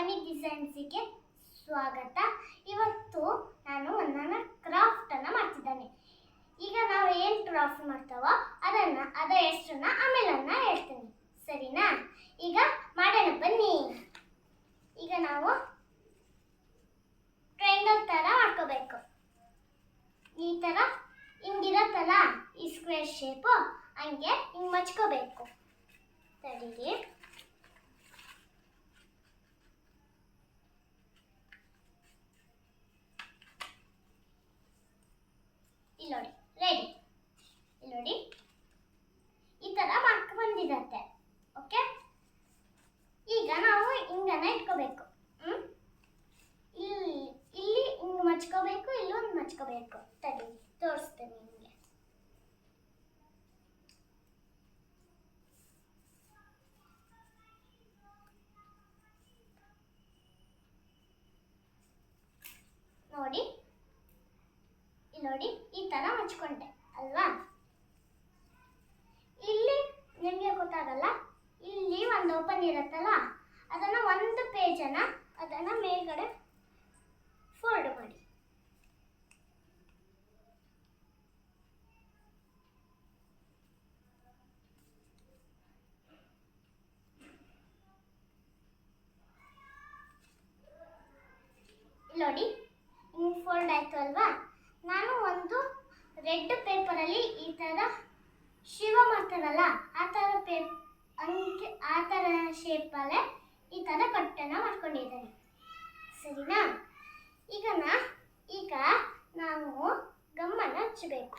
ಅವನಿ ಡಿಸೈನ್ಸಿಗೆ ಸ್ವಾಗತ. ಇವತ್ತು ನಾನು ಒಂದನ್ನ ಕ್ರಾಫ್ಟ್ ಅನ್ನು ಮಾಡ್ತಿದ್ದಾನೆ. ಈಗ ನಾವು ಏನು ಕ್ರಾಫ್ಟ್ ಮಾಡ್ತಾವೋ ಅದನ್ನ, ಅದ ಹೆಸರನ್ನ ಆಮೇಲೆ ಹೇಳ್ತೀನಿ. ಸರಿನಾ? ಈಗ ಮಾಡೋಣ ಬನ್ನಿ. ಈಗ ನಾವು ಟ್ರೈಂಗಲ್ ತರ ಮಾಡ್ಕೋಬೇಕು. ಈ ತರ ಹಿಂಗಿರತ್ತಲ್ಲ ಈ ಸ್ಕ್ವೇರ್ ಶೇಪು ಹಂಗೆ ಹಿಂಗೆ ಮಚ್ಕೋಬೇಕು. ತಡೀರಿ. ನೋಡಿ ರೆಡಿ ಇಲ್ಲಿ ನೋಡಿ, ಈ ತರ ಮಾರ್ಕ್ ಬಂದಿರತ್ತೆ ಓಕೆ ಈಗ ನಾವು ಹಿಂಗನ ಇಟ್ಕೋಬೇಕು, ಹ್ಮ್? ಇಲ್ಲಿ ಇಲ್ಲಿ ಹಿಂಗ್ ಮಚ್ಕೋಬೇಕು ಇಲ್ಲೊಂದು ಮಚ್ಕೋಬೇಕು. ತಡಿ, ತೋರಿಸ್ತೇನೆ ನಿಮಗೆ. ನೋಡಿ ಇಲ್ಲಿ ನೋಡಿ. ತರ ಹಚ್ಕೊಂಡೆ, ಅಲ್ವಾ? ಇಲ್ಲಿ ನಿಮಗೆ ಗೊತ್ತಾಗಲ್ಲ, ಇಲ್ಲಿ ಒಂದು ಓಪನ್ ಇರುತ್ತಲ್ಲ, ಅದನ್ನ ಒಂದು ಪೇಜನ್ನ ಅದನ್ನ ಮೇಲ್ಗಡೆ ಫೋಲ್ಡ್ ಮಾಡಿ ಇಲ್ಲಿ ನೋಡಿ ಹಿಂಗ್ ಫೋಲ್ಡ್ ಆಯ್ತು ಅಲ್ವಾ ನಾನು ಒಂದು ರೆಡ್ ಪೇಪರಲ್ಲಿ ಈ ಥರ ಶಿವ ಮಾಡ್ತಾರಲ್ಲ ಆ ಥರ ಪೇಪ್ ಅಂಕೆ ಆ ಥರ ಶೇಪಲ್ಲೇ ಈ ಥರ ಕಟ್ಟನ್ನ ಮಾಡ್ಕೊಂಡಿದ್ದಾನೆ ಸರಿನಾ? ಈಗ ನಾ ಈಗ ನಾವು ಗಮ್ಮನ್ನು ಹಚ್ಚಬೇಕು.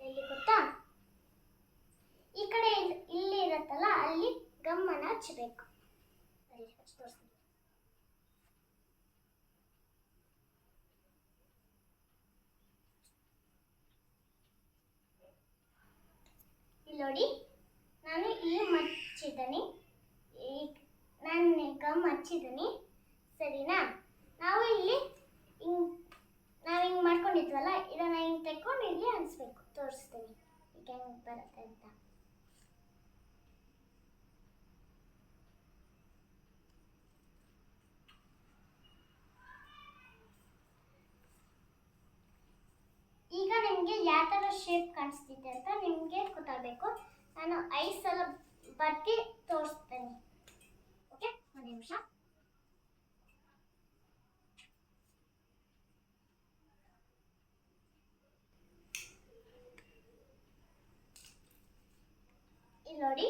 ಎಲ್ಲಿ ಗೊತ್ತಾ? ಈ ಕಡೆ ಇಲ್- ಇಲ್ಲಿ ಇರುತ್ತಲ್ಲ, ಅಲ್ಲಿ ಗಮ್ಮನ್ನು ಹಚ್ಚಬೇಕು. ಅಲ್ಲಿ ತೋರಿಸ್ತೀನಿ. ನೋಡಿ, ನಾನು ಈ ಮಚ್ಚಿದ್ದೀನಿ ಈ ನಾನು ಗಮ್ ಹಚ್ಚಿದ್ದೀನಿ ಸರಿನಾ? ನಾವು ಇಲ್ಲಿ ಹಿಂಗೆ, ನಾವು ಹಿಂಗೆ ಮಾಡ್ಕೊಂಡಿದ್ವಲ್ಲ, ಇದನ್ನು ಹಿಂಗೆ ತೆಕ್ಕೊಂಡು ಇಲ್ಲಿ ಅನಿಸ್ಬೇಕು ತೋರಿಸ್ತೀನಿ. ಈಗ ಹೆಂಗೆ ಬರುತ್ತೆ ಅಂತ. ನಿಮಗೆ ಯಾವ ಥರ ಶೇಪ್ ಕಾಣಿಸ್ತಿದೆ ಅಂತ ನಿಮಗೆ ಗೊತ್ತಾಗಬೇಕು. ನಾನು ಐದು ಸಲ ಬರ್ತಿ ತೋರಿಸ್ತೇನೆ. ಓಕೆ ಒಂದು ನಿಮಿಷ. ಇಲ್ಲಿ ನೋಡಿ,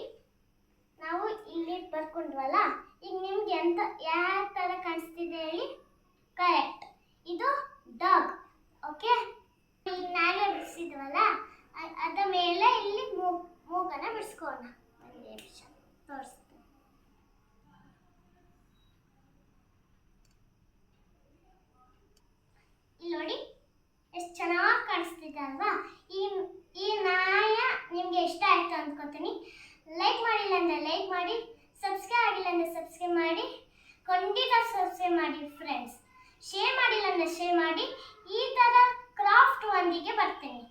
ನಾವು ಇಲ್ಲಿ ಬರ್ಕೊಂಡ್ವಲ್ಲ, ಈಗ ನಿಮ್ಗೆ ಎಂತ, ಯಾವ ಥರ ಕಾಣಿಸ್ತಿದೆ ಹೇಳಿ? ಕರೆಕ್ಟ್ ಇದು ಡಾಗ್ ಮೂಗನ ಬಿಡಿಸ್ಕೋಣ ಒಂದು ನಿಮಿಷ ತೋರಿಸ್ತೀನಿ ನೋಡಿ ಎಷ್ಟು ಚೆನ್ನಾಗಿ ಕಾಣಿಸ್ತಿದೆ ಅಲ್ವಾ ಈ ಈ ನಾಯ ನಿಮಗೆ ಇಷ್ಟ ಆಯಿತು ಅಂದ್ಕೋತೀನಿ ಲೈಕ್ ಮಾಡಿಲ್ಲ ಅಂದರೆ ಲೈಕ್ ಮಾಡಿ ಸಬ್ಸ್ಕ್ರೈಬ್ ಆಗಿಲ್ಲ ಅಂದರೆ ಸಬ್ಸ್ಕ್ರೈಬ್ ಮಾಡಿ ಖಂಡಿತ ಸಬ್ಸ್ಕ್ರೈಬ್ ಮಾಡಿ ಫ್ರೆಂಡ್ಸ್ ಶೇರ್ ಮಾಡಿಲ್ಲ ಅಂದರೆ ಶೇರ್ ಮಾಡಿ ಈ ಥರ ಕ್ರಾಫ್ಟ್ ಒಂದಿಗೆ ಬರ್ತೀನಿ